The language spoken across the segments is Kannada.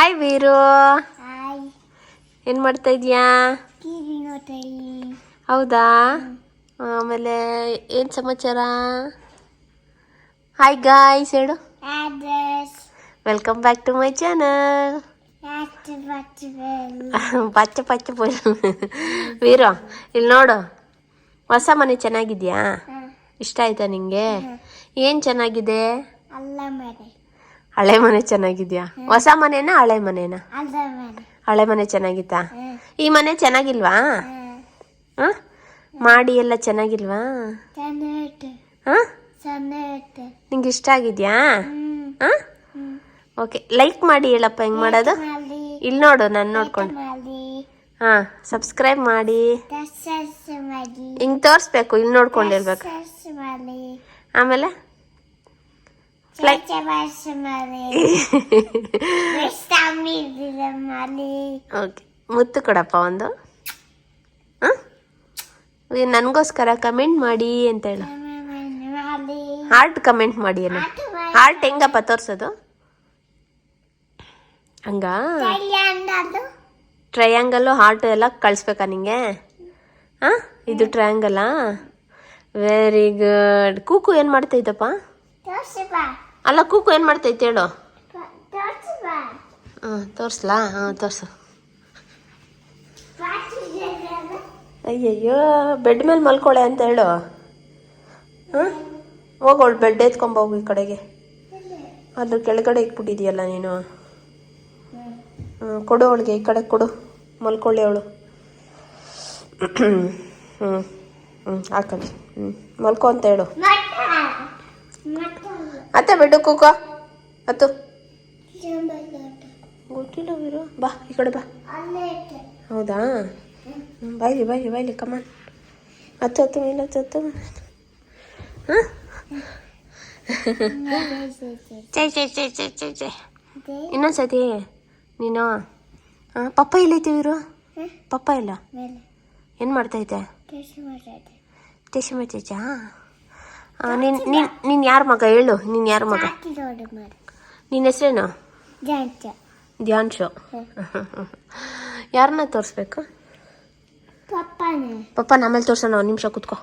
ಹಾಯ್ ವೀರು ಏನು ಮಾಡ್ತಾ ಇದೀಯಾ? ಹೌದಾ? ಆಮೇಲೆ ಏನು ಸಮಾಚಾರ? ಹಾಯ್ ಗಾಯ್ಸ್ ಹೇಳು. Welcome back to my channel ಪಚ್ಚ ಪಚ್ಚ ವೀರು ಇಲ್ಲಿ ನೋಡು. ಹೊಸ ಮನೆ ಚೆನ್ನಾಗಿದ್ಯಾ? ಇಷ್ಟ ಆಯ್ತಾ ನಿಂಗೆ? ಏನು ಚೆನ್ನಾಗಿದೆ? ಅಲ್ಲ ಮನೆ ಹಳೆ ಮನೆ ಚೆನ್ನಾಗಿದ್ಯಾ? ಹೊಸ ಮನೆನಾ ಹಳೆ ಮನೆನಾ? ಹಳೆ ಮನೆ. ಚೆನ್ನಾಗಿತ್ತಾ? ಈ ಮನೆ ಚೆನ್ನಾಗಿಲ್ವಾ? ಹಾಂ? ಮಾಡಿ ಎಲ್ಲ ಚೆನ್ನಾಗಿಲ್ವಾ? ಹಾಂ? ನಿಂಗೆ ಇಷ್ಟ ಆಗಿದ್ಯಾ? ಹಾಂ? ಓಕೆ ಲೈಕ್ ಮಾಡಿ ಹೇಳಪ್ಪ ಹೆಂಗ್ ಮಾಡೋದು? ಇಲ್ಲಿ ನೋಡು ನಾನು ನೋಡ್ಕೊಂಡು. ಹಾ ಸಬ್ಸ್ಕ್ರೈಬ್ ಮಾಡಿ. ಹಿಂಗೆ ತೋರಿಸ್ಬೇಕು ಇಲ್ಲಿ ನೋಡ್ಕೊಂಡು ಹೇಳ್ಬೇಕು ದಸಸ್ ಮಾಡಿ. ಆಮೇಲೆ? ಮಾಡಿ ಓಕೆ ಮುತ್ತು ಕೊಡಪ್ಪ ಒಂದು. ನನ್ಗೋಸ್ಕರ ಕಮೆಂಟ್ ಮಾಡಿ ಅಂತ ಹೇಳು. ಹಾರ್ಟ್ ಕಮೆಂಟ್ ಮಾಡಿ ಮಾಡಿ. ಹಾರ್ಟ್ ಹೆಂಗಪ್ಪ ತೋರಿಸೋದು? ಹಂಗ? ಟ್ರಯಾಂಗಲ್ಲು ಹಾರ್ಟ್ ಎಲ್ಲ ಕಳಿಸ್ಬೇಕಾ ನಿಂಗೆ? ಹಾಂ? ಇದು ಟ್ರಯಾಂಗಲಾ ವೆರಿ ಗುಡ್ ಕೂಕು ಏನು ಮಾಡ್ತಾ ಇದ್ದಪ್ಪ ಅಲ್ಲ ಕೂಕು ಏನು ಮಾಡ್ತೈತೆ ಹೇಳು. ಹಾಂ ತೋರಿಸ್ಲಾ? ಹಾಂ ತೋರಿಸು. ಅಯ್ಯಯ್ಯೋ ಬೆಡ್ ಮೇಲೆ ಮಲ್ಕೊಳೆ ಅಂತ ಹೇಳು. ಹಾಂ ಹೋಗೋಳು ಬೆಡ್ ಎತ್ಕೊಂಬೋಗು ಈ ಕಡೆಗೆ. ಅದ್ರ ಕೆಳಗಡೆ ಇಟ್ಬಿಟ್ಟಿದ್ಯಲ್ಲ ನೀನು. ಹ್ಞೂ ಕೊಡು ಅವಳಿಗೆ ಈ ಕಡೆ ಕೊಡು. ಮಲ್ಕೊಳ್ಳಿ ಅವಳು. ಹ್ಞೂ ಹ್ಞೂ ಹಾಕಳಿ ಹ್ಞೂ ಮಲ್ಕೊ ಅಂತ ಹೇಳು. ಅತ್ತೆ ಬೆಡ್ಡು ಕೂಕೋ. ಅತ್ತು. ಗೊತ್ತಿಲ್ಲ ವೀರು. ಬಾ ಈ ಕಡೆ ಬಾ. ಹೌದಾ? ಬಾಯ್ಲಿ ಬಾಯ್ಲಿ ಬಾಯ್ಲಿ ಕಮಾನ್ ಹತ್ತು ಹತ್ತು ಮೇಲೆ ಹತ್ತು ಹತ್ತು ಹಾಂ? ಚೈ ಚೈ ಚೈ ಚೈ ಚೈ ಚೈ ಇನ್ನೊಂದ್ಸತಿ ನೀನು ಹಾಂ ಪಪ್ಪ ಎಲ್ಲೈತೆ ಇವರು ಪಪ್ಪ ಇಲ್ಲ? ಏನು ಮಾಡ್ತೈತೆ ಟೇಸಿ ಮಾಡ್ತೈತಾ ನೀನು ನೀನು ನೀನು ಯಾರ ಮಗ ಹೇಳು? ನೀನ್ ಯಾರ ಮಗ? ನಿನ್ನ ಹೆಸರೇನು? ಧ್ಯಾನ್ ಶೋ ಯಾರನ್ನ ತೋರಿಸ್ಬೇಕು? ಪಪ್ಪ ಆಮೇಲೆ ತೋರ್ಸೋಣ ಒಂದು ನಿಮಿಷ ಕೂತ್ಕೋ.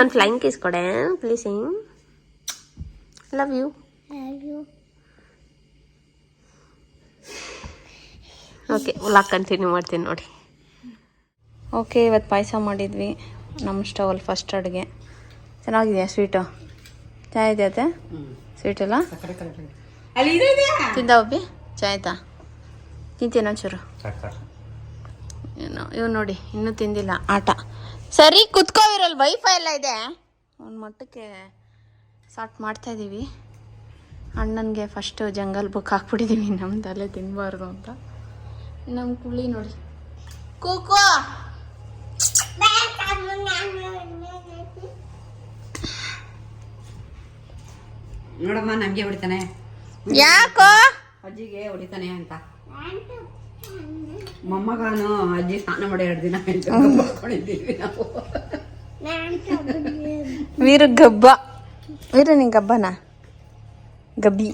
ಒಂದು ಫ್ಲೈಂಗ್ ಕಿಸ್ ಕೊಡೆ please love you okay lock continue ಮಾಡ್ತೀನಿ ನೋಡಿ. ಓಕೆ ಇವತ್ತು ಪಾಯಸ ಮಾಡಿದ್ವಿ. ನಮ್ಮ ಸ್ಟವಲ್ಲಿ ಫಸ್ಟ್ ಅಡುಗೆ. ಚೆನ್ನಾಗಿದೆಯಾ ಸ್ವೀಟು ಚೆನ್ನಾಗಿದೆ ಅತ್ತೆ? ಸ್ವೀಟ್ ಎಲ್ಲ? ತಿಂದ ಒಬ್ಬಿ ಚಾಯ್ತಾ ತಿಂತೀನ ಒಂಚೂರು. ಏನೋ ಇವ್ ನೋಡಿ ಇನ್ನೂ ತಿಂದಿಲ್ಲ ಆಟ. ಸರಿ ಕುತ್ಕೋವಿರಲ್ ವೈಫೈ ಎಲ್ಲ ಇದೆ. ಒಂದು ಮಟ್ಟಕ್ಕೆ ಸಾಟ್ ಮಾಡ್ತಾ ಇದ್ದೀವಿ ಅಣ್ಣನಿಗೆ ಫಸ್ಟು ಜಂಗಲ್ ಬುಕ್ ಹಾಕ್ಬಿಟ್ಟಿದ್ದೀವಿ ತಲೆ ತಿನ್ನಬಾರ್ದು ಅಂತ. ನಮ್ಮ ಕುಳಿ ನೋಡಿ. ಕೂಕೋ! ನೋಡಮ್ಮ ನಮ್ಗೆ ಹೊಡಿತಾನೆ. ಯಾಕೋ? ಅಜ್ಜಿಗೆ ಹೊಡಿತಾನೆ ಅಂತ. ಮೊಮ್ಮಗನು ಅಜ್ಜಿ ಸ್ನಾನ ಮಾಡಿ ಎರಡು ದಿನ ಮಾಡ್ಕೊಂಡಿದ್ದೀವಿ ನಾವು. ವೀರು ಗಬ್ಬ. ವೀರು ನಿನ್ ಗಬ್ಬನ? ಗಬ್ಬಿ.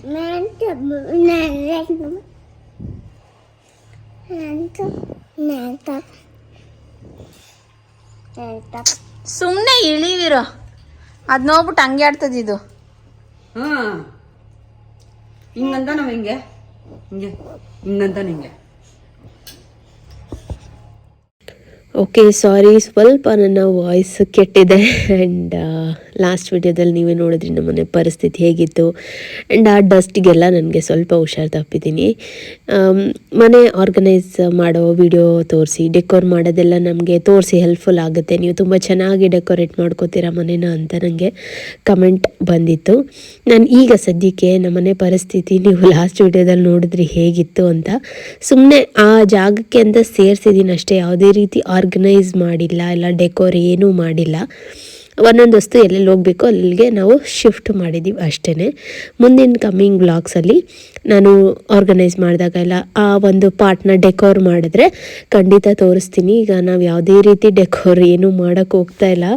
ಸುಮ್ಮನೆ ಇಳಿವಿರು. ಅದು ನೋಡ್ಬಿಟ್ಟು ಹಂಗೆ ಆಡ್ತದ ಇದು. ಹಾ. ಹಿಂಗಂತ ನಾವ್ ಹಿಂಗೆ? ಹಿಂಗೆ. ಹಿಂಗಂತ ಹಿಂಗೆ ಓಕೆ ಸಾರಿ ಸ್ವಲ್ಪ ನನ್ನ ವಾಯ್ಸ್ ಕೆಟ್ಟಿದೆ. ಆ್ಯಂಡ್ ಲಾಸ್ಟ್ ವಿಡಿಯೋದಲ್ಲಿ ನೀವೇ ನೋಡಿದ್ರಿ ನಮ್ಮ ಮನೆ ಪರಿಸ್ಥಿತಿ ಹೇಗಿತ್ತು. ಆ್ಯಂಡ್ ಆ ಡಸ್ಟ್ಗೆಲ್ಲ ನನಗೆ ಸ್ವಲ್ಪ ಹುಷಾರು ತಪ್ಪಿದ್ದೀನಿ. ಮನೆ ಆರ್ಗನೈಸ್ ಮಾಡೋ ವಿಡಿಯೋ ತೋರಿಸಿ ಡೆಕೋರ್ ಮಾಡೋದೆಲ್ಲ ನಮಗೆ ತೋರಿಸಿ ಹೆಲ್ಪ್ಫುಲ್ ಆಗುತ್ತೆ. ನೀವು ತುಂಬ ಚೆನ್ನಾಗಿ ಡೆಕೋರೇಟ್ ಮಾಡ್ಕೋತೀರಾ ಮನೇನ ಅಂತ ನನಗೆ ಕಮೆಂಟ್ ಬಂದಿತ್ತು. ನಾನು ಈಗ ಸದ್ಯಕ್ಕೆ ನಮ್ಮನೆ ಪರಿಸ್ಥಿತಿ ನೀವು ಲಾಸ್ಟ್ ವಿಡಿಯೋದಲ್ಲಿ ನೋಡಿದ್ರಿ ಹೇಗಿತ್ತು ಅಂತ ಸುಮ್ಮನೆ ಆ ಜಾಗಕ್ಕೆ ಅಂತ ಸೇರಿಸಿದ್ದೀನಿ ಅಷ್ಟೇ ಯಾವುದೇ ರೀತಿ ಆರ್ಗನೈಸ್ ಮಾಡಿಲ್ಲ, ಇಲ್ಲ ಡೆಕೋರ್ ಏನೂ ಮಾಡಿಲ್ಲ. ಒಂದೊಂದು ವಸ್ತು ಎಲ್ಲೆಲ್ಲಿ ಹೋಗಬೇಕು ಅಲ್ಲಿಗೆ ನಾವು ಶಿಫ್ಟ್ ಮಾಡಿದ್ದೀವಿ ಅಷ್ಟೇ ಮುಂದಿನ ಕಮ್ಮಿಂಗ್ ಬ್ಲಾಗ್ಸಲ್ಲಿ ನಾನು ಆರ್ಗನೈಸ್ ಮಾಡಿದಾಗ ಎಲ್ಲ ಆ ಒಂದು ಪಾರ್ಟ್ನ ಡೆಕೋರ್ ಮಾಡಿದ್ರೆ ಖಂಡಿತ ತೋರಿಸ್ತೀನಿ. ಈಗ ನಾವು ಯಾವುದೇ ರೀತಿ ಡೆಕೋರ್ ಏನು ಮಾಡೋಕ್ಕೆ ಹೋಗ್ತಾ ಇಲ್ಲ.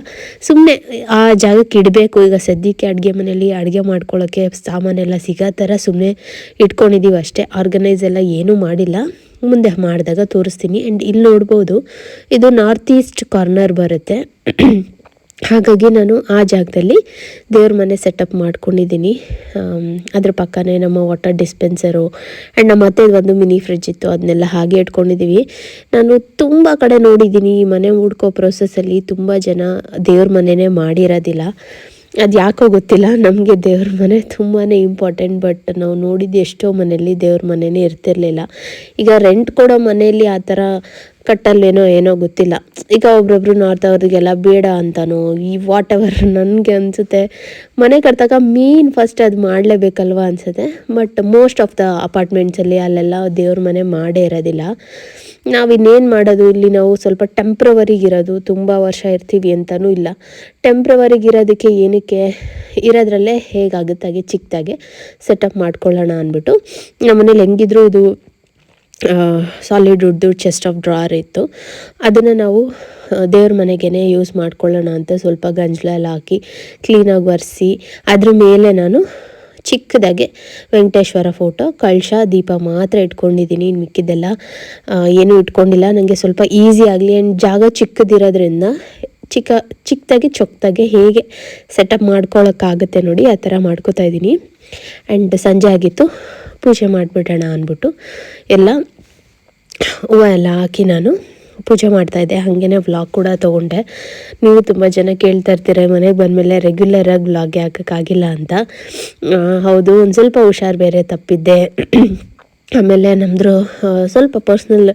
ಸುಮ್ಮನೆ ಆ ಜಾಗಕ್ಕೆ ಇಡಬೇಕು. ಈಗ ಸದ್ಯಕ್ಕೆ ಅಡುಗೆ ಮನೆಯಲ್ಲಿ ಅಡುಗೆ ಮಾಡ್ಕೊಳ್ಳೋಕ್ಕೆ ಸಾಮಾನೆಲ್ಲ ಸಿಗೋ ಥರ ಸುಮ್ಮನೆ ಇಟ್ಕೊಂಡಿದ್ದೀವಿ ಅಷ್ಟೇ. ಆರ್ಗನೈಸ್ ಎಲ್ಲ ಏನೂ ಮಾಡಿಲ್ಲ. ಮುಂದೆ ಮಾಡಿದಾಗ ತೋರಿಸ್ತೀನಿ. ಆ್ಯಂಡ್ ಇಲ್ಲಿ ನೋಡ್ಬೋದು, ಇದು ನಾರ್ತ್ ಈಸ್ಟ್ ಕಾರ್ನರ್ ಬರುತ್ತೆ. ಹಾಗಾಗಿ ನಾನು ಆ ಜಾಗದಲ್ಲಿ ದೇವ್ರ ಮನೆ ಸೆಟಪ್ ಮಾಡ್ಕೊಂಡಿದ್ದೀನಿ. ಅದ್ರ ಪಕ್ಕನೇ ನಮ್ಮ ವಾಟರ್ ಡಿಸ್ಪೆನ್ಸರು ಆ್ಯಂಡ್ ನಮ್ಮ ಮತ್ತೆ ಒಂದು ಮಿನಿ ಫ್ರಿಡ್ಜ್ ಇತ್ತು, ಅದನ್ನೆಲ್ಲ ಹಾಗೆ ಇಟ್ಕೊಂಡಿದ್ದೀವಿ ನಾನು ತುಂಬ ಕಡೆ ನೋಡಿದ್ದೀನಿ, ಈ ಮನೆ ಹುಡ್ಕೋ ಪ್ರೊಸೆಸ್ಸಲ್ಲಿ ತುಂಬ ಜನ ದೇವ್ರ ಮನೆನೇ ಮಾಡಿರೋದಿಲ್ಲ. ಅದು ಯಾಕೋ ಗೊತ್ತಿಲ್ಲ, ನಮಗೆ ದೇವ್ರ ಮನೆ ತುಂಬಾ ಇಂಪಾರ್ಟೆಂಟ್ ಬಟ್ ನಾವು ನೋಡಿದ್ದು ಎಷ್ಟೋ ಮನೆಯಲ್ಲಿ ದೇವ್ರ ಮನೆಯೇ ಇರ್ತಿರಲಿಲ್ಲ. ಈಗ ರೆಂಟ್ ಕೊಡೋ ಮನೆಯಲ್ಲಿ ಆ ಥರ ಕಟ್ಟಲ್ಲೇನೋ ಏನೋ ಗೊತ್ತಿಲ್ಲ. ಈಗ ಒಬ್ರೊಬ್ರು ನಾರ್ತ್ ಅವ್ರಿಗೆಲ್ಲ ಬೇಡ ಅಂತಾನೋ, ಈ ವಾಟ್ ಎವರ್ ನನಗೆ ಅನಿಸುತ್ತೆ. ಮನೆ ಕಟ್ತಾಗ ಮೀನ್ ಫಸ್ಟ್ ಅದು ಮಾಡಲೇಬೇಕಲ್ವ ಅನಿಸುತ್ತೆ. ಬಟ್ ಮೋಸ್ಟ್ ಆಫ್ ದ ಅಪಾರ್ಟ್ಮೆಂಟ್ಸಲ್ಲಿ ಅಲ್ಲೆಲ್ಲ ದೇವ್ರ ಮನೆ ಮಾಡೇ ಇರೋದಿಲ್ಲ. ನಾವು ಇನ್ನೇನು ಮಾಡೋದು? ಇಲ್ಲಿ ನಾವು ಸ್ವಲ್ಪ ಟೆಂಪ್ರವರಿಗಿರೋದು ತುಂಬ ವರ್ಷ ಇರ್ತೀವಿ ಅಂತಲೂ ಇಲ್ಲ. ಟೆಂಪ್ರವರಿಗಿರೋದಕ್ಕೆ ಏನಕ್ಕೆ? ಇರೋದ್ರಲ್ಲೇ ಹೇಗಾಗುತ್ತಾಗೆ ಚಿಕ್ಕದಾಗೆ ಸೆಟಪ್ ಮಾಡ್ಕೊಳ್ಳೋಣ ಅಂದ್ಬಿಟ್ಟು. ನಮ್ಮನೇಲಿ ಹೆಂಗಿದ್ರು ಇದು ಸಾಲಿಡ್ ಉಡ್ದು ಚೆಸ್ಟ್ ಆಫ್ ಡ್ರಾರ್ ಇತ್ತು. ಅದನ್ನು ನಾವು ದೇವ್ರ ಮನೆಗೇ ಯೂಸ್ ಮಾಡ್ಕೊಳ್ಳೋಣ ಅಂತ ಸ್ವಲ್ಪ ಗಂಜಲ ಎಲ್ಲ ಹಾಕಿ ಕ್ಲೀನಾಗಿ ಒರೆಸಿ, ಅದ್ರ ಮೇಲೆ ನಾನು ಚಿಕ್ಕದಾಗೆ ವೆಂಕಟೇಶ್ವರ ಫೋಟೋ ಕಳಶ ದೀಪ ಮಾತ್ರ ಇಟ್ಕೊಂಡಿದ್ದೀನಿ ಇನ್ನು ಮಿಕ್ಕಿದ್ದೆಲ್ಲ ಏನೂ ಇಟ್ಕೊಂಡಿಲ್ಲ. ನನಗೆ ಸ್ವಲ್ಪ ಈಸಿ ಆಗಲಿ ಆ್ಯಂಡ್ ಜಾಗ ಚಿಕ್ಕದಿರೋದ್ರಿಂದ, ಚಿಕ್ಕ, ಚಿಕ್ಕದಾಗಿ, ಚೊಕ್ಕದಾಗೆ ಹೇಗೆ ಸೆಟಪ್ ಮಾಡ್ಕೊಳಕ್ಕಾಗುತ್ತೆ ನೋಡಿ, ಆ ಥರ ಮಾಡ್ಕೋತಾ ಇದ್ದೀನಿ. ಆ್ಯಂಡ್ ಸಂಜೆ ಆಗಿತ್ತು. ಪೂಜೆ ಮಾಡಿಬಿಡೋಣ ಅಂದ್ಬಿಟ್ಟು ಎಲ್ಲ ಹೂವು ಎಲ್ಲ ಹಾಕಿ ನಾನು ಪೂಜೆ ಮಾಡ್ತಾಯಿದ್ದೆ ಹಾಗೇನೆ ವ್ಲಾಗ್ ಕೂಡ ತೊಗೊಂಡೆ. ನೀವು ತುಂಬ ಜನ ಕೇಳ್ತಾ ಇರ್ತೀರ, ಮನೆಗೆ ಬಂದಮೇಲೆ ರೆಗ್ಯುಲರಾಗಿ ವ್ಲಾಗ್ ಹಾಕೋಕ್ಕಾಗಿಲ್ಲ ಅಂತ. ಹೌದು, ಒಂದು ಸ್ವಲ್ಪ ಹುಷಾರು ಬೇರೆ ತಪ್ಪಿದ್ದೆ. ಆಮೇಲೆ ನಮ್ಮದು ಸ್ವಲ್ಪ ಪರ್ಸ್ನಲ್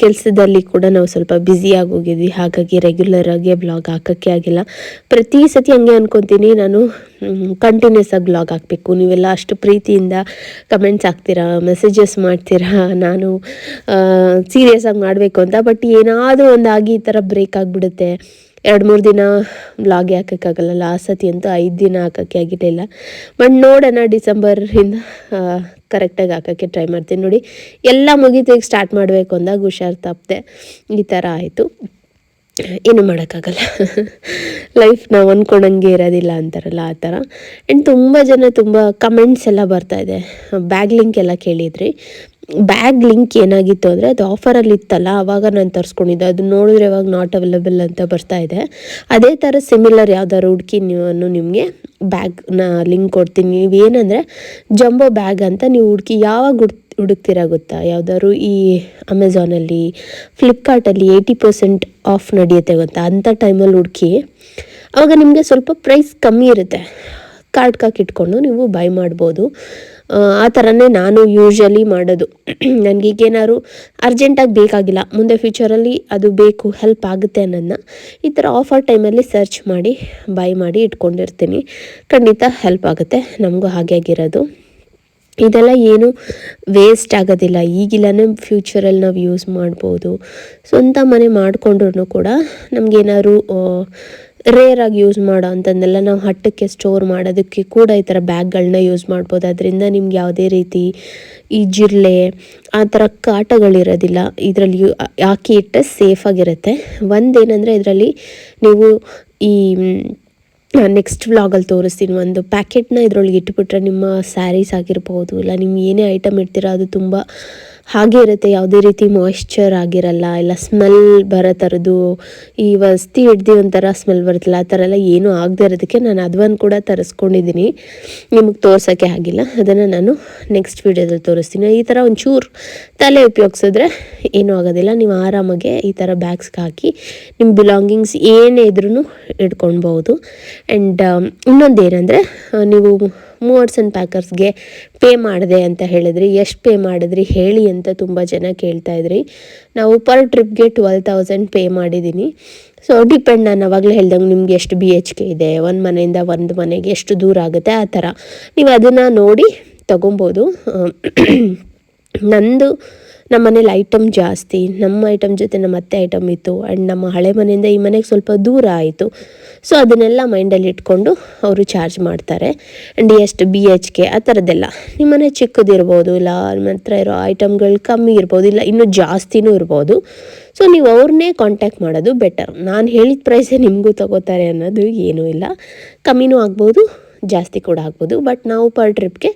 ಕೆಲಸದಲ್ಲಿ ಕೂಡ ನಾವು ಸ್ವಲ್ಪ ಬ್ಯುಸಿಯಾಗಿ ಹೋಗಿದ್ವಿ ಹಾಗಾಗಿ ರೆಗ್ಯುಲರಾಗಿ ಬ್ಲಾಗ್ ಹಾಕೋಕ್ಕೆ ಆಗಿಲ್ಲ. ಪ್ರತಿ ಸತಿ ಹಂಗೆ ಅಂದ್ಕೊತೀನಿ ನಾನು ಕಂಟಿನ್ಯೂಸ್ ಆಗಿ ಬ್ಲಾಗ್ ಹಾಕಬೇಕು. ನೀವೆಲ್ಲ ಅಷ್ಟು ಪ್ರೀತಿಯಿಂದ ಕಮೆಂಟ್ಸ್ ಹಾಕ್ತೀರಾ ಮೆಸೇಜಸ್ ಮಾಡ್ತೀರಾ? ನಾನು ಸೀರಿಯಸ್ ಆಗಿ ಮಾಡಬೇಕು ಅಂತ. ಬಟ್ ಏನಾದರೂ ಒಂದಾಗಿ ಆಗಿ ಈ ಥರ ಬ್ರೇಕ್ ಆಗಿಬಿಡುತ್ತೆ. ಎರಡು ಮೂರು ದಿನ ವ್ಲಾಗ್ ಹಾಕೋಕ್ಕಾಗಲ್ಲ. ಲಾಸ್ಟ್ ಸತಿ ಅಂತೂ ಐದು ದಿನ ಹಾಕೋಕ್ಕೆ ಆಗಿರಲಿಲ್ಲ ಬಟ್ ನೋಡೋಣ ಡಿಸೆಂಬರಿಂದ ಕರೆಕ್ಟಾಗಿ ಹಾಕೋಕ್ಕೆ ಟ್ರೈ ಮಾಡ್ತೀನಿ. ನೋಡಿ, ಎಲ್ಲ ಮುಗೀತು, ಈಗ ಸ್ಟಾರ್ಟ್ ಮಾಡಬೇಕು ಅಂದಾಗ ಹುಷಾರು ತಪ್ಪದೆ ಈ ಥರ ಆಯಿತು. ಏನು ಮಾಡೋಕ್ಕಾಗಲ್ಲ. ಲೈಫ್ ನಾವು ಅಂದ್ಕೊಂಡಂಗೆ ಇರೋದಿಲ್ಲ ಅಂತಾರಲ್ಲ ಆ ಥರ ಆ್ಯಂಡ್ ತುಂಬ ಜನ ತುಂಬ ಕಮೆಂಟ್ಸ್ ಎಲ್ಲ ಬರ್ತಾ ಇದೆ. ಬ್ಯಾಗ್ ಲಿಂಕ್ ಎಲ್ಲ ಕೇಳಿದ್ರಿ. ಬ್ಯಾಗ್ ಲಿಂಕ್ ಏನಾಗಿತ್ತು ಅಂದರೆ ಅದು ಆಫರಲ್ಲಿ ಇತ್ತಲ್ಲ ಆವಾಗ ನಾನು ತರಿಸ್ಕೊಂಡಿದ್ದೆ. ಅದು ನೋಡಿದ್ರೆ ಇವಾಗ ನಾಟ್ ಅವೈಲೇಬಲ್ ಅಂತ ಬರ್ತಾ ಇದೆ. ಅದೇ ಥರ ಸಿಮಿಲರ್ ಯಾವ್ದಾದ್ರು ಹುಡುಕಿ ನೀವು ನಿಮಗೆ ಬ್ಯಾಗ್ನ ಲಿಂಕ್ ಕೊಡ್ತೀನಿ. ನೀವು ಏನಂದರೆ ಜಂಬೋ ಬ್ಯಾಗ್ ಅಂತ ನೀವು ಹುಡುಕಿ ಯಾವಾಗ ಹುಡ್, ಹುಡುಕ್ತೀರಾ ಗೊತ್ತಾ? ಯಾವ್ದಾದ್ರು ಈ ಅಮೆಝಾನಲ್ಲಿ ಫ್ಲಿಪ್ಕಾರ್ಟಲ್ಲಿ ಏಯ್ಟಿ ಪರ್ಸೆಂಟ್ ಆಫ್ ನಡೆಯುತ್ತೆ ಗೊತ್ತಾ? ಅಂಥ ಟೈಮಲ್ಲಿ ಹುಡುಕಿ ಆವಾಗ ನಿಮಗೆ ಸ್ವಲ್ಪ ಪ್ರೈಸ್ ಕಮ್ಮಿ ಇರುತ್ತೆ. ಕಾರ್ಡ್ ಇಟ್ಕೊಂಡು ನೀವು ಬೈ ಮಾಡ್ಬೋದು. ಆ, ಥರನೇ ನಾನು ಯೂಶ್ವಲಿ ಮಾಡೋದು. ನನಗೀಗೇನಾದ್ರು ಅರ್ಜೆಂಟಾಗಿ ಬೇಕಾಗಿಲ್ಲ. ಮುಂದೆ ಫ್ಯೂಚರಲ್ಲಿ ಅದು ಬೇಕು ಹೆಲ್ಪ್ ಆಗುತ್ತೆ ಅನ್ನೋದನ್ನ ಈ ಥರ ಆಫರ್ ಟೈಮಲ್ಲಿ ಸರ್ಚ್ ಮಾಡಿ ಬೈ ಮಾಡಿ ಇಟ್ಕೊಂಡಿರ್ತೀನಿ. ಖಂಡಿತ ಹೆಲ್ಪ್ ಆಗುತ್ತೆ. ನಮಗೂ ಹಾಗೆ ಆಗಿರೋದು. ಇದೆಲ್ಲ ಏನು ವೇಸ್ಟ್ ಆಗೋದಿಲ್ಲ. ಈಗಿಲ್ಲನೇ ಫ್ಯೂಚರಲ್ಲಿ ನಾವು ಯೂಸ್ ಮಾಡ್ಬೋದು. ಸ್ವಂತ ಮನೆ ಮಾಡಿಕೊಂಡ್ರು ಕೂಡ ನಮಗೇನಾದ್ರು ರೇರಾಗಿ ಯೂಸ್ ಮಾಡೋ ಅಂಥದ್ದನ್ನೆಲ್ಲ ನಾವು ಹಟ್ಟಕ್ಕೆ ಸ್ಟೋರ್ ಮಾಡೋದಕ್ಕೆ ಕೂಡ ಈ ಥರ ಬ್ಯಾಗ್ಗಳನ್ನ ಯೂಸ್ ಮಾಡ್ಬೋದು. ಅದರಿಂದ ನಿಮ್ಗೆ ಯಾವುದೇ ರೀತಿ ಈ ಜಿರಳೆ, ಆ ಥರ ಕಾಟಗಳಿರೋದಿಲ್ಲ. ಇದರಲ್ಲಿ ಹಾಕಿ ಇಟ್ಟರೆ ಸೇಫಾಗಿರುತ್ತೆ ಒಂದೇನೆಂದರೆ ಇದರಲ್ಲಿ ನೀವು ಈ ನೆಕ್ಸ್ಟ್ ವ್ಲಾಗಲ್ಲಿ ತೋರಿಸ್ತೀನಿ. ಒಂದು ಪ್ಯಾಕೆಟ್ನ ಇದರೊಳಗೆ ಇಟ್ಬಿಟ್ರೆ ನಿಮ್ಮ ಸ್ಯಾರೀಸ್ ಆಗಿರ್ಬೋದು, ಇಲ್ಲ ನಿಮ್ಮ ಏನೇ ಐಟಮ್ ಇಡ್ತೀರ ಅದು ತುಂಬ ಹಾಗೆ ಇರುತ್ತೆ, ಯಾವುದೇ ರೀತಿ ಮಾಯಿಶ್ಚರ್ ಆಗಿರಲ್ಲ, ಇಲ್ಲ ಸ್ಮೆಲ್ ಬರೋ ಥರದ್ದು ಈ ವಸ್ತಿ ಹಿಡ್ದು ಒಂಥರ ಸ್ಮೆಲ್ ಬರುತ್ತಲ್ಲ, ಆ ಥರ ಎಲ್ಲ ಏನೂ ಆಗದೆ ಇರೋದಕ್ಕೆ ನಾನು ಅದನ್ನು ಕೂಡ ತರಿಸ್ಕೊಂಡಿದ್ದೀನಿ. ನಿಮಗೆ ತೋರ್ಸೋಕ್ಕೆ ಆಗಿಲ್ಲ, ಅದನ್ನು ನಾನು ನೆಕ್ಸ್ಟ್ ವೀಡಿಯೋದಲ್ಲಿ ತೋರಿಸ್ತೀನಿ. ಈ ಥರ ಒಂಚೂರು ತಲೆ ಉಪಯೋಗಿಸಿದ್ರೆ ಏನೂ ಆಗೋದಿಲ್ಲ, ನೀವು ಆರಾಮಾಗೆ ಈ ಥರ ಬ್ಯಾಗ್ಸ್ಗೆ ಹಾಕಿ ನಿಮ್ಮ ಬಿಲಾಂಗಿಂಗ್ಸ್ ಏನೇ ಇದ್ರೂ ಇಟ್ಕೊಳ್ಬೋದು. ಆ್ಯಂಡ್ ಇನ್ನೊಂದು ಏನಂದರೆ ನೀವು ಆ್ಯಂಡ್ ಪ್ಯಾಕರ್ಸ್ಗೆ ಪೇ ಮಾಡಿದೆ ಅಂತ ಹೇಳಿದ್ರಿ. ಎಷ್ಟು ಪೇ ಮಾಡಿದ್ರಿ? ಹೇಳಿ ಅಂತ ತುಂಬ ಜನ ಕೇಳ್ತಾ ಇದ್ರಿ. ನಾವು ಪರ್ ಟ್ರಿಪ್ಗೆ ಟ್ವೆಲ್ ತೌಸಂಡ್ ಪೇ ಮಾಡಿದ್ದೀನಿ ಸೊ, ಡಿಪೆಂಡ್ ನಾನು ಅವಾಗಲೇ ಹೇಳ್ದಂಗೆ ನಿಮ್ಗೆ ಎಷ್ಟು ಬಿ ಎಚ್ ಕೆ ಇದೆ? ಒಂದು ಮನೆಯಿಂದ ಒಂದು ಮನೆಗೆ ಎಷ್ಟು ದೂರ ಆಗುತ್ತೆ? ಆ ಥರ. ನೀವು ಅದನ್ನು ನೋಡಿ ತಗೊಬೋದು. ನಂದು ನಮ್ಮ ಮನೇಲಿ ಐಟಮ್ ಜಾಸ್ತಿ, ನಮ್ಮ ಐಟಮ್ ಜೊತೆ ನಮ್ಮ ಅತ್ತೆ ಐಟಮ್ ಇತ್ತು ಆ್ಯಂಡ್ ನಮ್ಮ ಹಳೆ ಮನೆಯಿಂದ ಈ ಮನೆಗೆ ಸ್ವಲ್ಪ ದೂರ ಆಯಿತು. ಸೊ ಅದನ್ನೆಲ್ಲ ಮೈಂಡಲ್ಲಿ ಇಟ್ಕೊಂಡು ಅವರು ಚಾರ್ಜ್ ಮಾಡ್ತಾರೆ. ಆ್ಯಂಡ್ ಎಷ್ಟು ಬಿ ಎಚ್ ಕೆ ಆ ಥರದ್ದೆಲ್ಲ ನಿಮ್ಮ ಮನೆ ಚಿಕ್ಕದಿರ್ಬೋದು ಇಲ್ಲ ನಿಮ್ಮ ಹತ್ರ ಇರೋ ಐಟಮ್ಗಳು ಕಮ್ಮಿ ಇರ್ಬೋದು, ಇಲ್ಲ ಇನ್ನೂ ಜಾಸ್ತಿನೂ ಇರ್ಬೋದು. ಸೊ ನೀವು ಅವ್ರನ್ನೇ ಕಾಂಟ್ಯಾಕ್ಟ್ ಮಾಡೋದು ಬೆಟರ್ ನಾನು ಹೇಳಿದ ಪ್ರೈಸೇ ನಿಮಗೂ ತಗೋತಾರೆ ಅನ್ನೋದು ಏನೂ ಇಲ್ಲ. ಕಮ್ಮಿನೂ ಆಗ್ಬೋದು, ಜಾಸ್ತಿ ಕೂಡ ಆಗ್ಬೋದು. ಬಟ್ ನಾವು ಪರ್ ಟ್ರಿಪ್ಗೆ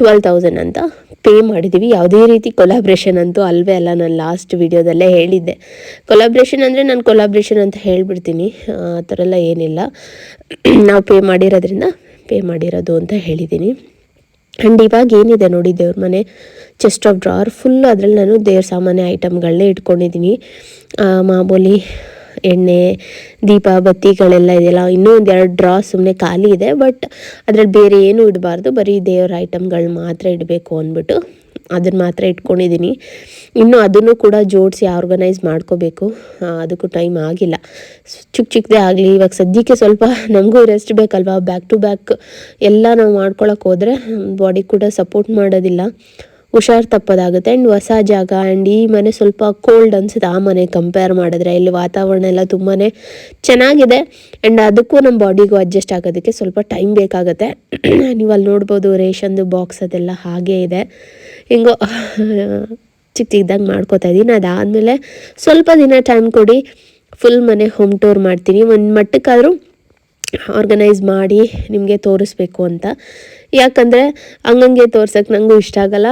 ಟ್ವೆಲ್ ತೌಸಂಡ್ ಅಂತ ಪೇ ಮಾಡಿದ್ದೀವಿ. ಯಾವುದೇ ರೀತಿ ಕೊಲಾಬ್ರೇಷನ್ ಅಂತೂ ಅಲ್ವೇ ಅಲ್ಲ. ನಾನು ಲಾಸ್ಟ್ ವಿಡಿಯೋದಲ್ಲೇ ಹೇಳಿದ್ದೆ. ಕೊಲಾಬ್ರೇಷನ್ ಅಂದರೆ ನಾನು ಕೊಲಾಬ್ರೇಷನ್ ಅಂತ ಹೇಳಿಬಿಡ್ತೀನಿ. ಆ ಥರ ಎಲ್ಲ ಏನಿಲ್ಲ. ನಾವು ಪೇ ಮಾಡಿರೋದ್ರಿಂದ ಪೇ ಮಾಡಿರೋದು ಅಂತ ಹೇಳಿದ್ದೀನಿ. ಆ್ಯಂಡ್ ಇವಾಗ ಏನಿದೆ ನೋಡಿ ದೇವ್ರ ಮನೆ. ಚೆಸ್ಟ್ ಆಫ್ ಡ್ರಾರ್ ಫುಲ್ ಅದರಲ್ಲಿ ನಾನು ದೇವ್ರ ಸಾಮಾನ್ಯ ಐಟಮ್ಗಳನ್ನೇ ಇಟ್ಕೊಂಡಿದ್ದೀನಿ. ಮಾಮೂಲಿ ಎಣ್ಣೆ ದೀಪ ಬತ್ತಿಗಳೆಲ್ಲ ಇದೆಯಲ್ಲ, ಇನ್ನೂ ಒಂದು ಎರಡು ಡ್ರಾ ಸುಮ್ಮನೆ ಖಾಲಿ ಇದೆ ಬಟ್ ಅದರಲ್ಲಿ ಬೇರೆ ಏನೂ ಇಡಬಾರ್ದು. ಬರೀ ದೇವ್ರ ಐಟಮ್ಗಳು ಮಾತ್ರ ಇಡಬೇಕು ಅಂದ್ಬಿಟ್ಟು ಅದನ್ನು ಮಾತ್ರ ಇಟ್ಕೊಂಡಿದ್ದೀನಿ ಇನ್ನು ಅದನ್ನು ಕೂಡ ಜೋಡಿಸಿ ಆರ್ಗನೈಸ್ ಮಾಡ್ಕೋಬೇಕು. ಅದಕ್ಕೂ ಟೈಮ್ ಆಗಿಲ್ಲ. ಚಿಕ್ಕ ಚಿಕ್ಕದೇ ಆಗಲಿ, ಇವಾಗ ಸದ್ಯಕ್ಕೆ ಸ್ವಲ್ಪ ನಮಗೂ ರೆಸ್ಟ್ ಬೇಕಲ್ವಾ? ಬ್ಯಾಕ್ ಟು ಬ್ಯಾಕ್ ಎಲ್ಲ ನಾವು ಮಾಡ್ಕೊಳಕ್ಕೆ ಹೋದರೆ ಬಾಡಿ ಕೂಡ ಸಪೋರ್ಟ್ ಮಾಡೋದಿಲ್ಲ. ಹುಷಾರು ತಪ್ಪೋದಾಗುತ್ತೆ. ಆ್ಯಂಡ್ ಹೊಸ ಜಾಗ ಆ್ಯಂಡ್ ಈ ಮನೆ ಸ್ವಲ್ಪ ಕೋಲ್ಡ್ ಅನ್ಸುತ್ತೆ. ಆ ಮನೆ ಕಂಪೇರ್ ಮಾಡಿದ್ರೆ ಇಲ್ಲಿ ವಾತಾವರಣ ಎಲ್ಲ ತುಂಬಾ ಚೆನ್ನಾಗಿದೆ. ಆ್ಯಂಡ್ ಅದಕ್ಕೂ ನಮ್ಮ ಬಾಡಿಗೂ ಅಡ್ಜಸ್ಟ್ ಆಗೋದಕ್ಕೆ ಸ್ವಲ್ಪ ಟೈಮ್ ಬೇಕಾಗುತ್ತೆ. ನೀವು ಅಲ್ಲಿ ನೋಡ್ಬೋದು ರೇಷನ್ದು ಬಾಕ್ಸ್ ಅದೆಲ್ಲ ಹಾಗೇ ಇದೆ. ಹಿಂಗೋ ಚಿಕ್ಕ ಚಿಕ್ಕದಾಗಿ ಮಾಡ್ಕೋತಾ ಇದ್ದೀನಿ ಅದಾದಮೇಲೆ ಸ್ವಲ್ಪ ದಿನ ಟೈಮ್ ಕೊಡಿ. ಫುಲ್ ಮನೆ ಹೋಮ್ ಟೂರ್ ಮಾಡ್ತೀನಿ. ಒಂದು ಮಟ್ಟಕ್ಕಾದರೂ ಆರ್ಗನೈಸ್ ಮಾಡಿ ನಿಮಗೆ ತೋರಿಸ್ಬೇಕು ಅಂತ. ಯಾಕಂದರೆ ಹಂಗಂಗೆ ತೋರ್ಸೋಕೆ ನನಗೂ ಇಷ್ಟ ಆಗಲ್ಲ.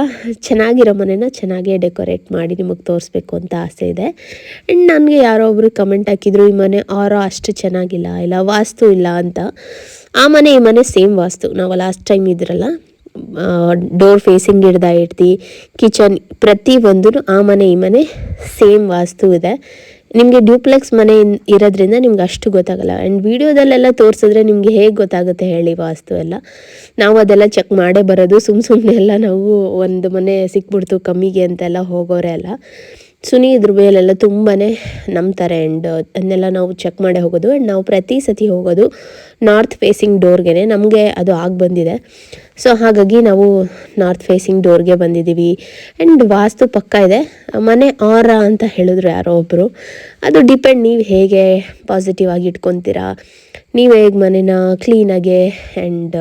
ಚೆನ್ನಾಗಿರೋ ಮನೇನ ಚೆನ್ನಾಗೇ ಡೆಕೋರೇಟ್ ಮಾಡಿ ನಿಮಗೆ ತೋರಿಸ್ಬೇಕು ಅಂತ ಆಸೆ ಇದೆ. ಆ್ಯಂಡ್ ನನಗೆ ಯಾರೋ ಒಬ್ಬರು ಕಮೆಂಟ್ ಹಾಕಿದ್ರು, ಈ ಮನೆ ಆರೋ ಅಷ್ಟು ಚೆನ್ನಾಗಿಲ್ಲ, ಇಲ್ಲ ವಾಸ್ತು ಇಲ್ಲ ಅಂತ. ಆ ಮನೆ, ಈ ಮನೆ ಸೇಮ್ ವಾಸ್ತು. ನಾವು ಲಾಸ್ಟ್ ಟೈಮ್ ಇದ್ರಲ್ಲ ಡೋರ್ ಫೇಸಿಂಗ್ ಹಿಡ್ದ ಇಡ್ತಿ ಕಿಚನ್ ಪ್ರತಿ ಒಂದು ಆ ಮನೆ, ಈ ಮನೆ ಸೇಮ್ ವಾಸ್ತು ಇದೆ. ನಿಮಗೆ ಡ್ಯೂಪ್ಲೆಕ್ಸ್ ಮನೆ ಇರೋದ್ರಿಂದ ನಿಮ್ಗೆ ಅಷ್ಟು ಗೊತ್ತಾಗಲ್ಲ. ಆ್ಯಂಡ್ ವೀಡಿಯೋದಲ್ಲೆಲ್ಲ ತೋರಿಸಿದ್ರೆ ನಿಮಗೆ ಹೇಗೆ ಗೊತ್ತಾಗುತ್ತೆ ಹೇಳಿ ವಾಸ್ತು ಎಲ್ಲ. ನಾವು ಅದೆಲ್ಲ ಚೆಕ್ ಮಾಡೇ ಬರೋದು. ಸುಮ್ಮ ಸುಮ್ಮನೆ ಎಲ್ಲ ನಾವು ಒಂದು ಮನೆ ಸಿಕ್ಬಿಡ್ತು ಕಮ್ಮಿಗೆ ಅಂತೆಲ್ಲ ಹೋಗೋರೆ ಅಲ್ಲ. ಸುನಿ ಇದ್ರ ಮೇಲೆಲ್ಲ ತುಂಬಾ ನಂಬ್ತಾರೆ ಆ್ಯಂಡ್ ಅದನ್ನೆಲ್ಲ ನಾವು ಚೆಕ್ ಮಾಡೇ ಹೋಗೋದು ಆ್ಯಂಡ್ ನಾವು ಪ್ರತಿ ಸತಿ ಹೋಗೋದು ನಾರ್ತ್ ಫೇಸಿಂಗ್ ಡೋರ್ಗೆ ನಮಗೆ ಅದು ಆಗಿ ಬಂದಿದೆ. ಸೊ ಹಾಗಾಗಿ ನಾವು ನಾರ್ತ್ ಫೇಸಿಂಗ್ ಡೋರ್ಗೆ ಬಂದಿದ್ದೀವಿ. ಆ್ಯಂಡ್ ವಾಸ್ತು ಪಕ್ಕ ಇದೆ. ಮನೆ ಆರ ಅಂತ ಹೇಳಿದ್ರು ಯಾರೋ ಒಬ್ಬರು ಅದು ಡಿಪೆಂಡ್ ನೀವು ಹೇಗೆ ಪಾಸಿಟಿವ್ ಆಗಿ ಇಟ್ಕೊತೀರಾ? ನೀವು ಹೇಗೆ ಮನೇನ ಕ್ಲೀನಾಗೆ ಆ್ಯಂಡ್